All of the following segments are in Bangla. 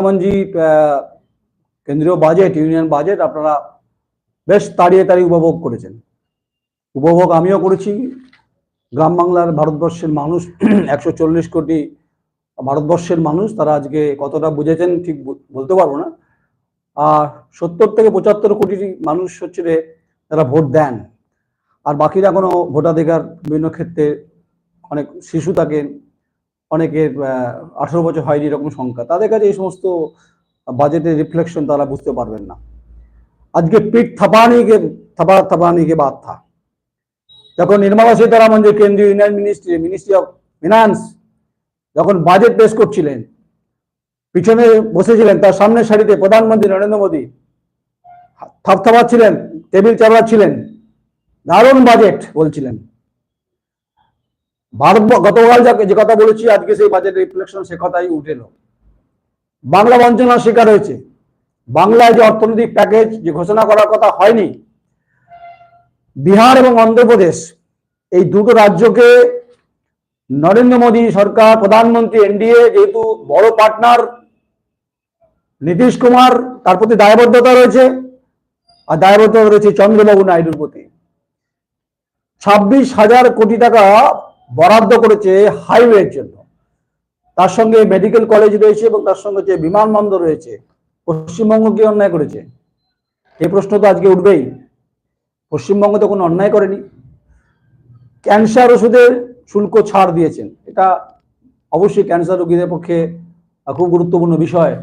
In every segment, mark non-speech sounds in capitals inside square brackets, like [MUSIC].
আহ, কেন্দ্রীয় বাজেট ইউনিয়ন বাজেট আপনারা বেশ তাড়িয়ে তাড়িয়ে উপভোগ করেছেন। উপভোগ আমিও করেছি। গ্রাম বাংলার ভারতবর্ষের মানুষ [CLEARS THROAT] একশো চল্লিশ কোটি ভারতবর্ষের মানুষ তারা আজকে কতটা বুঝেছেন ঠিক বলতে পারব না। আর সত্তর থেকে পঁচাত্তর কোটি মানুষ হচ্ছে তারা ভোট দেন। আর বাকিরা কোনো ভোটাধিকার বিভিন্ন ক্ষেত্রে অনেক শিশু থাকেন অনেকের আঠারো বছর হয়নি এরকম সংখ্যা। তাদের কাছে এই সমস্ত বাজেটের রিফ্লেকশন তারা বুঝতে পারবেন না। আজকে পিঠ থাপানি কে থাপা থাপানি কে বাদ থা যখন নির্মলা সীতারামন যে কেন্দ্রীয় union ministry ministry of finance যখন বাজেট পেশ করছিলেন, পিছনে বসেছিলেন, তার সামনের সারিতে প্রধানমন্ত্রী নরেন্দ্র মোদী, থাপথাপাচ্ছিলেন, টেবিল চাপড়াচ্ছিলেন, দারুণ বাজেট বলছিলেন। ভারত গতকাল যে কথা বলেছি, আজকে সেই বাজেট রিফ্লেকশন সে কথাই উঠে বাংলা বঞ্চনার শিকার হয়েছে। বাংলায় যে অর্থনৈতিক প্যাকেজ যে ঘোষণা করার কথা হয়নি, বিহার এবং অন্ধ্রপ্রদেশ এই দুটো রাজ্যকে নরেন্দ্র মোদী সরকার, প্রধানমন্ত্রী, এনডিএ যেহেতু বড় পার্টনার নীতিশ কুমার তার প্রতি দায়বদ্ধতা রয়েছে, আর দায়বদ্ধতা রয়েছে চন্দ্রবাবু নাইডুর প্রতি। ছাব্বিশ হাজার কোটি টাকা বরাদ্দ করেছে হাইওয়ের জন্য। তার সঙ্গে মেডিকেল কলেজ রয়েছে এবং তার সঙ্গে যে বিমানবন্দর রয়েছে, পশ্চিমবঙ্গ কি অন্যায় করেছে। এই প্রশ্ন তো আজকে উঠবেই। পশ্চিমবঙ্গ তো কোনো অন্যায় করেনি। ক্যান্সার ওষুধের শুল্ক ছাড় দিয়েছেন। এটা অবশ্যই ক্যান্সার রোগীদের পক্ষে খুব গুরুত্বপূর্ণ বিষয়।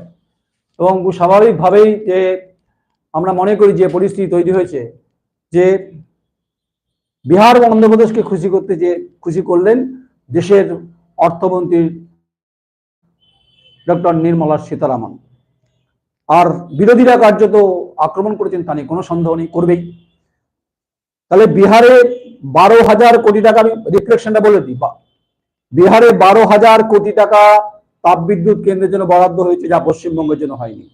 এবং স্বাভাবিকভাবেই যে আমরা মনে করি যে পরিস্থিতি তৈরি হয়েছে, যে বিহার এবং অন্ধ্রপ্রদেশকে খুশি করতে যে, খুশি করলেন দেশের অর্থমন্ত্রী ডক্টর নির্মলা সীতারামন। আর বিরোধীরা কার্যত আক্রমণ করেছেন তা নিয়ে কোনো সন্দেহ নেই, করবেই। তাহলে বিহারে বারো হাজার কোটি টাকা, আমি রিফ্লেকশনটা বলে দিই, বা- বিহারে বারো হাজার কোটি টাকা তাপবিদ্যুৎ কেন্দ্রের জন্য বরাদ্দ হয়েছে, যা পশ্চিমবঙ্গের জন্য হয়নি।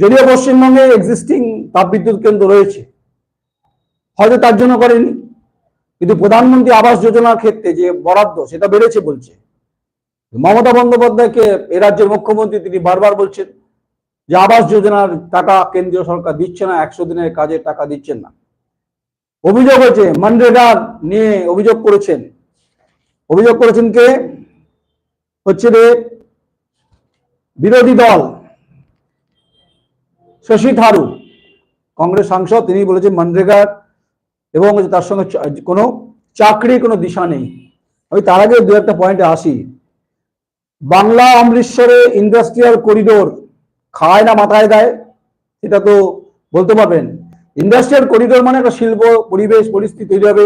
যদিও পশ্চিমবঙ্গে এক্সিস্টিং তাপবিদ্যুৎ কেন্দ্র রয়েছে হয়তো তার জন্য করেনি। কিন্তু প্রধানমন্ত্রী আবাস যোজনার ক্ষেত্রে যে বরাদ্দ, সেটা বেড়েছে বলছে। মমতা বন্দ্যোপাধ্যায়কে এ রাজ্যের মুখ্যমন্ত্রী তিনি বারবার বলছেন যে আবাস যোজনার টাকা কেন্দ্রীয় সরকার দিচ্ছে না, একশো দিনের কাজের টাকা দিচ্ছেন না। অভিযোগ হয়েছে, মনরেগা নিয়ে অভিযোগ করেছেন। অভিযোগ করেছেন কে? হচ্ছে রে বিরোধী দল, শশী থারু কংগ্রেস সাংসদ, তিনি বলেছেন মনরেগার এবং তার সঙ্গে চ- কোনো চাকরি কোনো দিশা নেই আমি তার আগে দু একটা পয়েন্টে আসি বাংলা অমৃতসরে ইন্ডাস্ট্রিয়াল করিডোর খায় না মাথায় দেয় সেটা তো বলতে পারবেন ইন্ডাস্ট্রিয়াল করিডোর মানে একটা শিল্প পরিবেশ পরিস্থিতি তৈরি হবে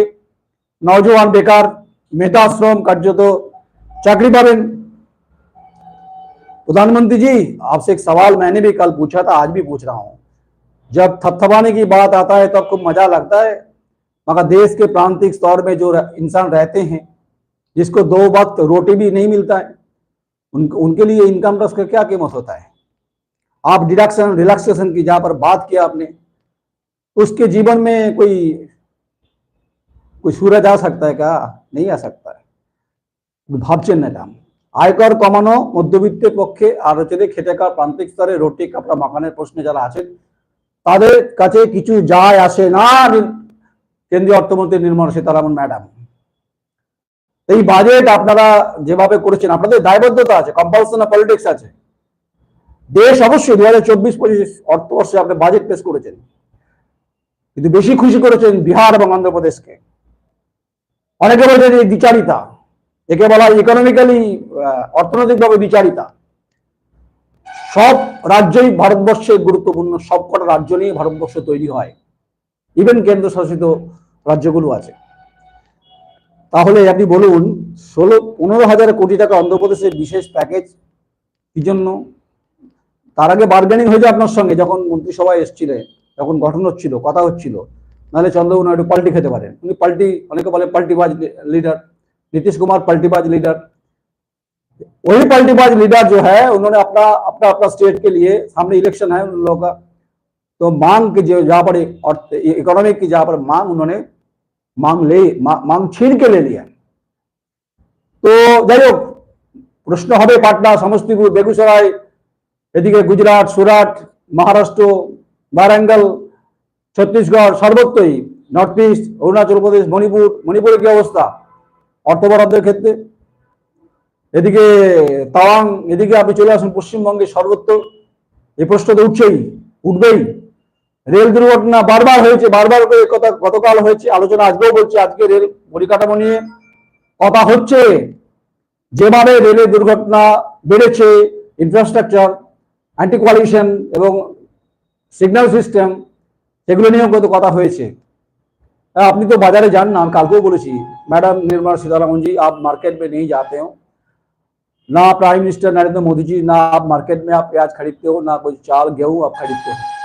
নওজোয়ান বেকার মেধা শ্রম কার্যত চাকরি পাবেন प्रधानमंत्री जी आपसे एक सवाल मैंने भी कल पूछा था आज भी पूछ रहा हूं जब थपथपाने की बात आता है तब खूब मजा लगता है मगर देश के प्रांतिक स्तर में जो र- इंसान रहते हैं जिसको दो वक्त रोटी भी नहीं मिलता है उन, उनके लिए इनकम टैक्स का क्या कीमत होता है आप डिडक्शन रिलैक्सेशन की जहां पर बात किया आपने उसके जीवन में कोई कोई सूरज आ सकता है क्या नहीं आ सकता है ভাবছেন না এটা আয়কর কমানো মধ্যবিত্তের পক্ষে আর হচ্ছে যে খেটে খাওয়া প্রান্তিক স্তরে রুটি কাপড়া মাখানের প্রশ্নে যারা আছেন তাদের কাছে কিছু যায় আসে না নি- কেন্দ্রীয় অর্থমন্ত্রী নির্মলা সীতারামন ম্যাডাম এই বাজেট আপনারা যেভাবে করেছেন, আপনাদের দায়বদ্ধতা আছে কম্পালসন পলিটিক্স আছে। দেশ অবশ্যই দু হাজার চব্বিশ পঁচিশ অর্থবর্ষে আপনি বাজেট পেশ করেছেন। কিন্তু বেশি খুশি করেছেন বিহার এবং অন্ধ্রপ্রদেশকে। অনেকে বলছেন এই দ্বিচারিতা, একে বলা হয় ইকোনমিক্যালি অর্থনৈতিকভাবে বিচারিতা সব রাজ্যই ভারতবর্ষে গুরুত্বপূর্ণ, সবকটা রাজ্য নিয়ে ভারতবর্ষ তৈরি হয়। ইভেন কেন্দ্রশাসিত রাজ্যগুলো আছে তাহলে আপনি বলুন ষোলো পনেরো হাজার কোটি টাকা অন্ধ্রপ্রদেশের বিশেষ প্যাকেজ কি জন্য তার আগে বার্গেনিং হয়েছে আপনার সঙ্গে যখন মন্ত্রিসভায় এসেছিলেন যখন গঠন হচ্ছিল কথা হচ্ছিল নাহলে চন্দ্রবাবু নাইডু পাল্টি খেতে পারেন উনি পাল্টি অনেকে বলে পাল্টিবাজ লিডার नीतीश कुमार पलटीबाज लीडर वही पलटीबाज लीडर जो है उन्होंने अपना अपना अपना स्टेट के लिए सामने इलेक्शन है उन लोगों का तो मांग की जो जहां पर और इकोनॉमिक की जहां पर मांग उन्होंने मांग ले मा- मांग छीन के ले लिया তো যাই হোক প্রশ্ন হবে পাটনা সমস্তিপুর বেগুসরাই এদিকে গুজরাট সুরাট মহারাষ্ট্র বারাঙ্গল ছত্তিশগড় সর্বত্রই নর্থ ইস্ট অরুণাচল প্রদেশ মণিপুর মণিপুরের কি অবস্থা অর্থ বরাদ্দের ক্ষেত্রে এদিকে তাওয়াং এদিকে আপনি চলে আসুন পশ্চিমবঙ্গে সর্বত্র এই প্রশ্ন তো উঠছেই উঠবেই রেল দুর্ঘটনা বারবার হয়েছে বারবার করে এ কথা গতকাল হয়েছে আলোচনা আজকেও বলছি আজকে রেল পরিকাঠামো নিয়ে কথা হচ্ছে যেভাবে রেলের দুর্ঘটনা বেড়েছে ইনফ্রাস্ট্রাকচার অ্যান্টি কোয়ালিশন এবং সিগন্যাল সিস্টেম সেগুলো নিয়েও কত কথা হয়েছে হ্যাঁ, আপনি তো बाजारे जान ना কালকেও বলেছি मैडम निर्मला सीतारमन जी आप मार्केट में नहीं जाते हो ना प्राइम मिनिस्टर नरेंद्र मोदी जी ना आप मार्केट में आप प्याज खरीदते हो ना कोई चाल गेहूं आप खरीदते हो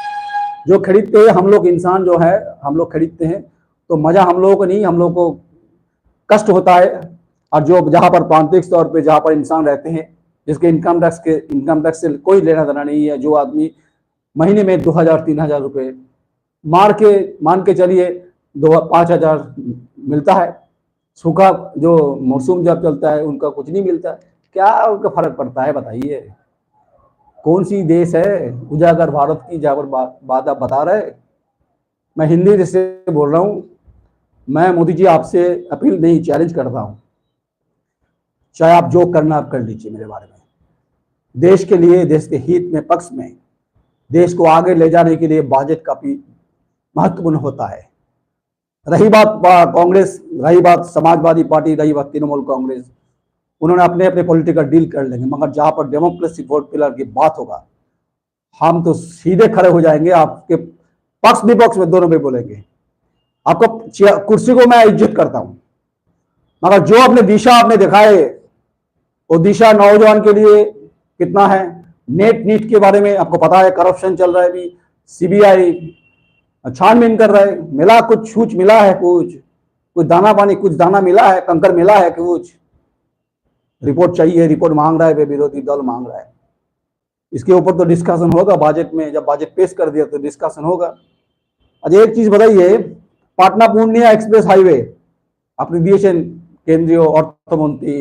जो खरीदते हैं, हम लोग इंसान जो है, हम लोग खरीदते हैं तो मज़ा हम लोगों को नहीं, हम लोग को कष्ट होता है। और जो जहाँ पर प्रांतिक तौर पर जहाँ पर इंसान रहते हैं, जिसके इनकम टैक्स के इनकम टैक्स से कोई लेना देना नहीं है, जो आदमी महीने में दो हज़ार, तीन हज़ार रुपये मार के, मान के चलिए, दो, पाँच हज़ार मिलता है। सूखा जो मौसम जब चलता है, उनका कुछ नहीं मिलता। है क्या उनका फ़र्क पड़ता है, बताइए। कौन सी देश है? उजागर भारत की जहाँ पर बात आप बता रहे मैं हिंदी से बोल रहा हूँ। मैं मोदी जी आपसे अपील नहीं चैलेंज करता हूँ। चाहे आप जो करना आप कर लीजिए मेरे बारे में। देश के लिए, देश के हित में, पक्ष में, देश को आगे ले जाने के लिए बजट काफ़ी महत्वपूर्ण होता है। रही बात कांग्रेस, रही बात समाजवादी पार्टी, रही बात तृणमूल कांग्रेस। उन्होंने अपने अपने पॉलिटिकल डील कर लेंगे, मगर जहाँ पर डेमोक्रेसी वोट पिलर की बात होगा, हम तो सीधे खड़े हो जाएँगे, आपके पक्ष विपक्ष में दोनों में बोलेंगे। आपको कुर्सी को मैं इज़्ज़त करता हूँ, मगर जो अपने दिशा आपने दिखाए, वो दिशा नौजवान के लिए कितना है? नेट नीट के बारे में आपको पता है करप्शन चल रहा है अभी सीबीआई छानबीन कर रहा मिला कुछ छूच मिला है कुछ कुछ दाना पानी, कुछ दाना मिला है, कंकर मिला है कुछ रिपोर्ट चाहिए, रिपोर्ट मांग रहा है विरोधी दल मांग रहा है। इसके ऊपर तो डिस्कशन होगा बजट में, जब बजट पेश कर दिया तो डिस्कशन होगा। अच्छा एक चीज़ बताइए, पाटना पूर्णिया एक्सप्रेस हाईवे अपने दिए केंद्रीय अर्थमंत्री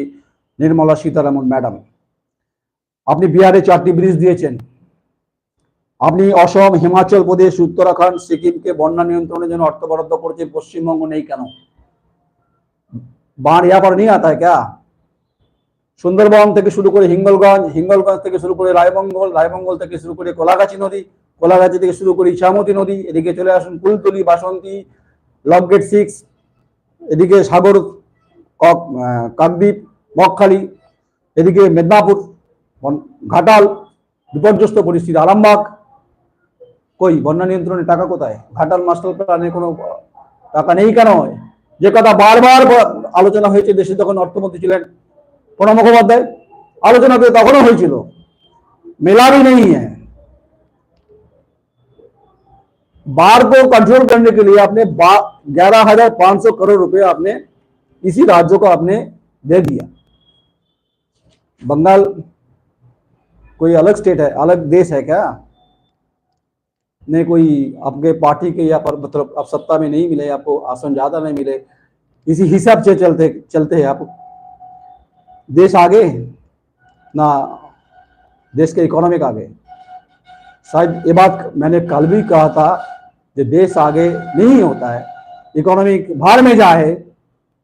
निर्मला सीतारामन मैडम। अपनी बिहारे चार्टी ब्रिज दिए अपनी असम, हिमाचल प्रदेश, उत्तराखंड, सिक्किम के बना नियंत्रण अर्थ बरद्द कर पश्चिम बंग नहीं क्या बाढ़ यहाँ पर नहीं आता है क्या? সুন্দরবন থেকে শুরু করে হিঙ্গলগঞ্জ হিঙ্গলগঞ্জ থেকে শুরু করে রায়মঙ্গল রায়মঙ্গল থেকে শুরু করে কোলাগাছি নদী, কোলাগাছি থেকে শুরু করে ইছামতি নদী, এদিকে চলে আসুন কুলতলি, বাসন্তী, লকগেট সিক্স, এদিকে সাগর, কক- কাকদ্বীপ, মগখালি, এদিকে মেদিনীপুর ঘাটাল, বিপর্যস্ত পরিস্থিতি, আরামবাগ। কই, বন্যা নিয়ন্ত্রণের টাকা কোথায়? ঘাটাল মাস্টার প্ল্যানে কোনো টাকা নেই কেন? যে কথা বারবার আলোচনা হয়েছে, দেশে যখন অর্থমন্ত্রী ছিলেন প্রণব মুখোপাধ্যায় আলোচনা তো তখনও হয়েছিল মেলা भी नहीं है बाढ़ को कंट्रोल करने के लिए आपने ग्यारह हजार पांच सौ करोड़ रुपए आपने इसी राज्यों को आपने दे दिया बंगाल कोई अलग स्टेट है अलग देश है क्या नहीं कोई आपके पार्टी के या पर मतलब आप सत्ता में नहीं मिले आपको आसन ज्यादा नहीं मिले इसी हिसाब से चलते चलते हैं आप देश आगे ना देश के इकोनॉमिक आगे शायद ये बात मैंने कल भी कहा था जो देश आगे नहीं होता है इकोनॉमिक बाहर में जाए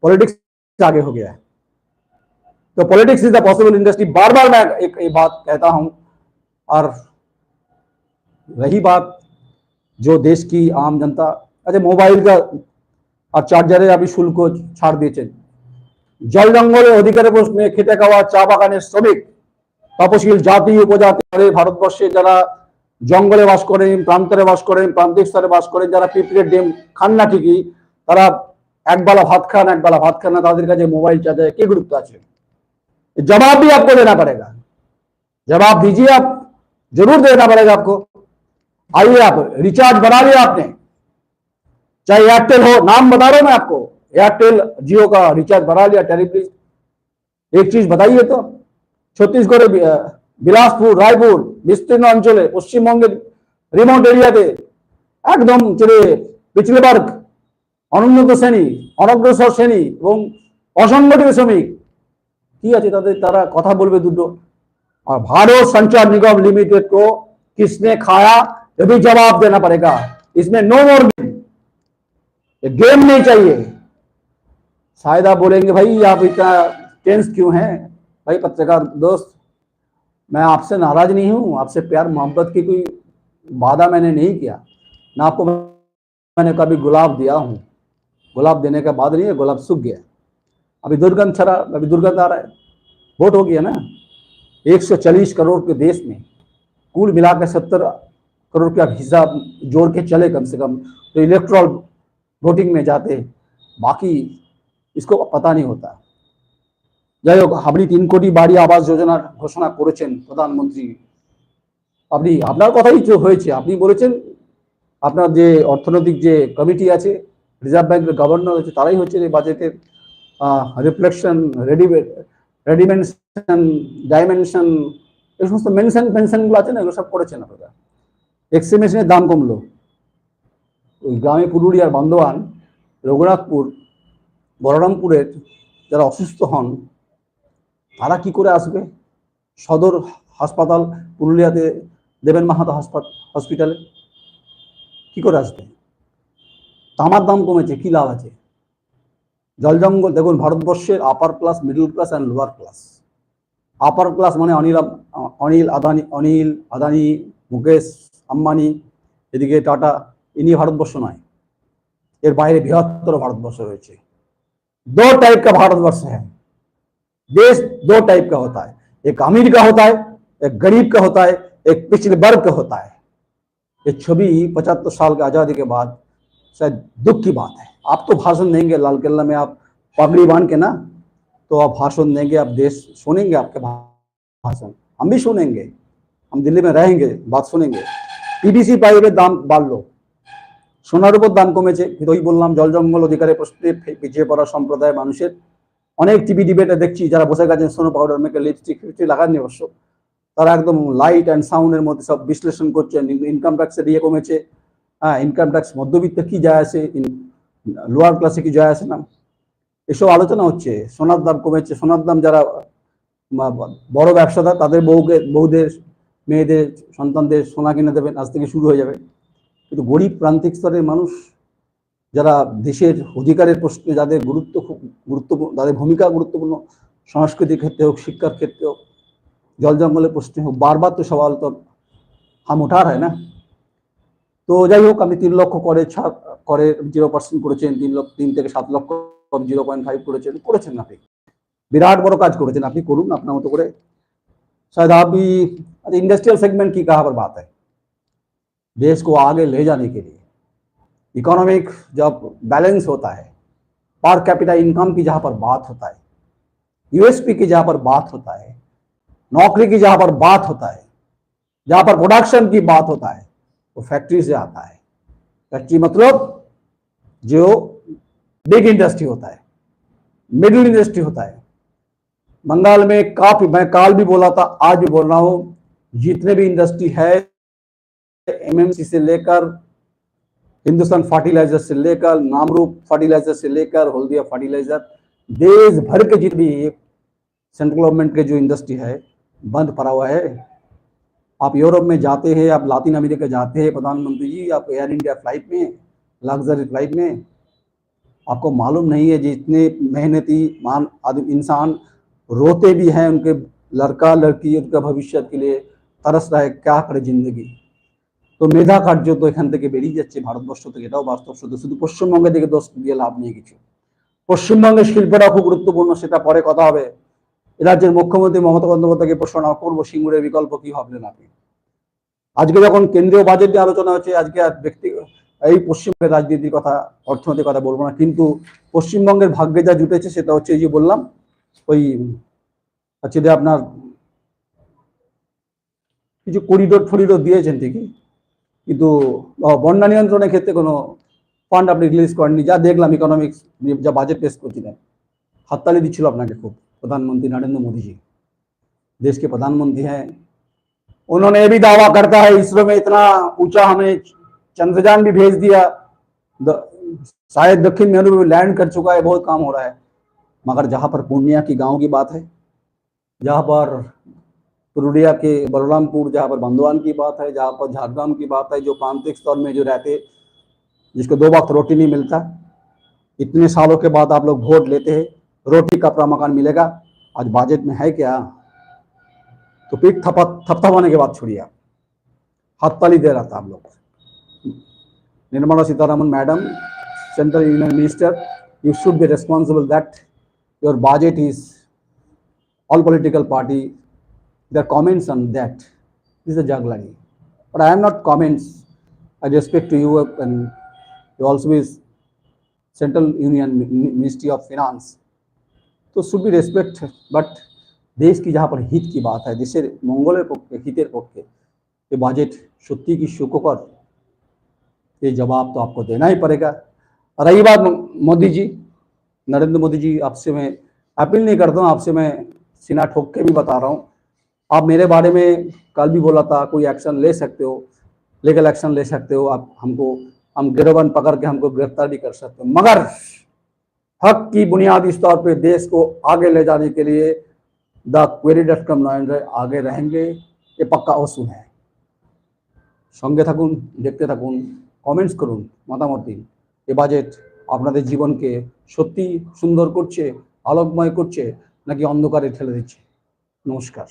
पॉलिटिक्स आगे हो गया है। तो politics is the possible industry बार बार मैं एक ये बात कहता हूँ, और रही बात जो देश की आम जनता अच्छा मोबाइल का, और चार्जर अभी शुल्क को छाड़ दिए জল জঙ্গলের অধিকারের প্রশ্নে খেটে খাওয়া চা বাগানের শ্রমিক তপশিল জাতি উপজাতি করে ভারতবর্ষে যারা জঙ্গলে বাস করেন প্রান্তরে বাস করেন প্রান্তিক স্তরে বাস করেন যারা পিঁপড়ের ডিম খান না ঠিকই তারা একবেলা ভাত খান একবেলা ভাত খান না তাদের কাছে মোবাইল চার্জার কি গুরুত্ব আছে जवाब भी आपको देना पड़ेगा जवाब दीजिए आप जरूर देना पड़ेगा आपको आइए आप रिचार्ज बढ़ा लिया आपने चाहे एयरटेल हो नाम बता रहा हूं मैं आपको एयरटेल जियो का रिचार्ज बढ़ा लिया टेरिफ लिस्ट एक चीज बताइए तो ছত্তিশগড়ে বি- আহ, বিলাসপুর রায়পুর বিস্তীর্ণ অঞ্চলে পশ্চিমবঙ্গের রিমোট এরিয়াতে একদম চলে পিছলে বর্গ অনুন্নত শ্রেণী অনগ্রসর শ্রেণী এবং অসংগঠিত শ্রমিক কি আছে তাদের তারা কথা বলবে দুটো और भारत संचार निगम लिमिटेड को किसने खाया ये भी जवाब देना पड़ेगा इसमें नो मोर गेम ये गेम नहीं चाहिए शायद आप बोलेंगे, भाई, आप इतना टेंस क्यों हैं? भाई, पत्रकार दोस्त, मैं आपसे नाराज़ नहीं हूँ, आपसे प्यार, मोहब्बत की कोई वादा मैंने नहीं किया। ना आपको मैंने कभी गुलाब दिया हूँ। गुलाब देने का बाद नहीं है, गुलाब सूख गया। अभी दुर्गंध छरा, अभी दुर्गंध आ रहा है। वोट हो गया ना। 140 करोड़ के देश में कुल मिला के सत्तर करोड़ का हिस्सा जोड़ के चले कम से कम तो इलेक्ट्रॉल वोटिंग में जाते। बाकी इसको पता नहीं होता যাই হোক আপনি তিন কোটি বাড়ি আবাস যোজনার ঘোষণা করেছেন প্রধানমন্ত্রী আপনি আপনার কথাই তো হয়েছে আপনি বলেছেন আপনার যে অর্থনৈতিক যে কমিটি আছে রিজার্ভ ব্যাংকের গভর্নর আছে তারাই হচ্ছে এই বাজেটের রিফ্লেকশন রেডি রেডিমেনশন ডাইমেনশন এই সমস্ত মেনশন পেনশনগুলো আছে না এগুলো সব করেছেন আপনারা এক্সরে মেশিনের দাম কমলো ওই গ্রামে পুরুলিয়ার বান্দোয়ান রঘুনাথপুর বলরামপুরের যারা অসুস্থ হন, তারা কি করে আসবে? সদর হাসপাতাল পুরুলিয়াতে দেবেন মাহাতো হসপিটালে কি করে আসবে? তামার দাম কমেছে, কি লাভ আছে? জল জঙ্গল, দেখুন ভারতবর্ষের upper class middle class and lower class upper class মানে অনিল অনিল আদানি অনিল আদানি, মুকেশ আম্বানি, এদিকে টাটা, ইনি ভারতবর্ষ নয়। এর বাইরে বৃহত্তর ভারতবর্ষ রয়েছে। दो टाइप का भारतवर्ष है। देश दो टाइप का होता है। एक अमीर का होता है, एक गरीब का होता है, एक पिछले वर्ग का होता है। ये छवि पचहत्तर साल की आज़ादी के बाद शायद दुख की बात है। आप तो भाषण देंगे, लाल किला में आप पगड़ी बाँध के ना तो आप भाषण देंगे, आप देश सुनेंगे, आपके भाषण। हम भी सुनेंगे। हम दिल्ली में रहेंगे, बात सुनेंगे। पीबीसी पाई में दाम बाल लो। সোনার উপর দাম কমেছে ওই বললাম জল জঙ্গল অধিকারের প্রশ্নে পিছিয়ে পড়া সম্প্রদায় মানুষের। অনেক টিভি ডিবেটে দেখছি, যারা বসে গেছেন সোনো পাউডার মেখে লিপস্টিক ফিপস্টিক লাগাননি অবশ্য। তারা একদম লাইট অ্যান্ড সাউন্ডের মধ্যে সব বিশ্লেষণ করছেন ইনকাম ট্যাক্সের ইয়ে কমেছে। হ্যাঁ ইনকাম ট্যাক্স মধ্যবিত্ত কি যায় আসে লোয়ার ক্লাসে কি যায় আসে না। এসব আলোচনা হচ্ছে, সোনার দাম কমেছে। সোনার দাম যারা বড় ব্যবসাদার, তাদের বউকে, বউদের, মেয়েদের, সন্তানদের সোনা কিনে দেবেন, আজ থেকে শুরু হয়ে যাবে। কিন্তু গরিব প্রান্তিক স্তরের মানুষ যারা দেশের অধিকারের প্রশ্নে যাদের গুরুত্ব খুব গুরুত্বপূর্ণ তাদের ভূমিকা গুরুত্বপূর্ণ সংস্কৃতির ক্ষেত্রে হোক শিক্ষার ক্ষেত্রে হোক জল জঙ্গলের প্রশ্নে হোক বারবার তো সওয়াল তো হাম ওঠার হয় না তো যাই হোক আপনি তিন লক্ষ করে ছাড় করে জিরো পার্সেন্ট করেছেন তিন লক্ষ তিন থেকে সাত লক্ষ জিরো পয়েন্ট ফাইভ করেছেন করেছেন আপনি বিরাট বড় কাজ করেছেন আপনি করুন আপনার মতো করে शायद आप भी इंडस्ट्रियल सेगमेंट की कहाँ पर बात है देश को आगे ले जाने के लिए। इकोनॉमिक जब बैलेंस होता है पर कैपिटा इनकम की जहाँ पर बात होता है यूएसपी की जहाँ पर बात होता है, नौकरी की जहाँ पर बात होता है, जहाँ पर प्रोडक्शन की बात होता है, वो फैक्ट्री से आता है। फैक्ट्री मतलब जो बिग इंडस्ट्री होता है मिडिल इंडस्ट्री होता है। बंगाल में काफ़ी, मैं काल भी बोला था, आज भी बोल रहा हूँ, जितने भी इंडस्ट्री है एमएमसी से लेकर हिंदुस्तान फर्टिलाइज़र से लेकर नामरूप फर्टिलाइज़र से लेकर हल्दिया फर्टिलाइज़र देश भर के जितने भी सेंट्रल गवर्नमेंट के जो इंडस्ट्री है, बंद पड़ा हुआ है। आप यूरोप में जाते हैं, आप लातिन अमेरिका जाते हैं, प्रधानमंत्री जी, आप एयर इंडिया फ़्लाइट में लग्जरी फ़्लाइट में, आपको मालूम नहीं है जितने मेहनती मान आदमी इंसान रोते भी हैं उनके लड़का लड़की उनका भविष्य के लिए तरस रहा है, क्या करे ज़िंदगी। তো মেধা কার্য তো এখান থেকে বেরিয়ে যাচ্ছে, ভারতবর্ষ থেকে। এটাও বাস্তব সত্য। শুধু পশ্চিমবঙ্গের থেকে দোষ দিয়ে লাভ নেই কিছু। পশ্চিমবঙ্গের শিল্পটা খুব গুরুত্বপূর্ণ, সেটা পরে কথা হবে। রাজ্যের মুখ্যমন্ত্রী মমতা বন্দ্যোপাধ্যায়কে প্রশ্ন করব সিঙ্গুরের বিকল্প কি ভাবলেন আপনি আজকে যখন কেন্দ্রীয় বাজেট নিয়ে আলোচনা হচ্ছে, আজকে আর ব্যক্তি, এই পশ্চিমবঙ্গের রাজনীতির কথা অর্থনীতির কথা বলব না। কিন্তু পশ্চিমবঙ্গের ভাগ্যে যা জুটেছে, সেটা হচ্ছে এই যে বললাম, ওই হচ্ছে যে আপনার কিছু করিডোর ফরিডোর দিয়েছেন ঠিকই। কিন্তু আহ, বন্যা নিয়ন্ত্রণের ক্ষেত্রে কোনো ফান্ড আপনি রিলিজ করেননি যা দেখলাম ইকোনমিক্স যা বাজেট পেশ করছিলেন হাততালি দিচ্ছিল আপনাকে খুব प्रधानमंत्री नरेंद्र मोदी जी देश के प्रधानमंत्री हैं उन्होंने ये भी दावा करता है इसरो में इतना ऊंचा हमें चंद्रयान भी भेज दिया द- शायद दक्षिण मेरू में लैंड कर चुका है बहुत काम हो रहा है मगर जहां पर पूर्णिया की गांव की बात है जहां पर पुरुलिया के बलरामपुर, जहाँ पर बंदवान की बात है, जहाँ पर झारग्राम की बात है, जो प्रांतिक स्तर में जो रहते, जिसको दो वक्त रोटी नहीं मिलता। इतने सालों के बाद आप लोग वोट लेते हैं, रोटी कपड़ा मकान मिलेगा। आज बजट में है क्या? तो पीठ थपा, थपथपाने के बाद छोड़िए आप। हाथ ताली दे रहा था आप लोग। Nirmala Sitharaman madam central union minister you should be responsible that your budget is all political party their comments on that. This is a Jaglani. But I am not comments. I respect to you and you also is Central Union Ministry of Finance. तो शुड बी रेस्पेक्ट बट देश की जहाँ पर हित की बात है দেশের মঙ্গলের पक्षे হিতের পক্ষে ये बजट সত্যি কি সুখকর ये जवाब तो आपको देना ही पड़ेगा रही बात मोदी जी नरेंद्र मोदी जी आपसे मैं अपील नहीं करता हूँ आपसे मैं सीना ठोक के भी बता रहा हूँ आप मेरे बारे में कल भी बोला था कोई एक्शन ले सकते हो लीगल एक्शन ले सकते हो आप हमको हम गिरवन पकड़ के हमको गिरफ्तार भी कर सकते हो मगर हक की बुनियादी तौर पे देश को आगे ले जाने के लिए द क्वेरी डॉट कॉम आगे रहेंगे ये पक्का অসুল है সঙ্গে থাকুন দেখতে থাকুন কমেন্টস করুন মতামত দিন এ বাজেট আপনাদের জীবনকে সত্যি সুন্দর করছে আলোকময় করছে নাকি অন্ধকারে ঠেলে দিচ্ছে নমস্কার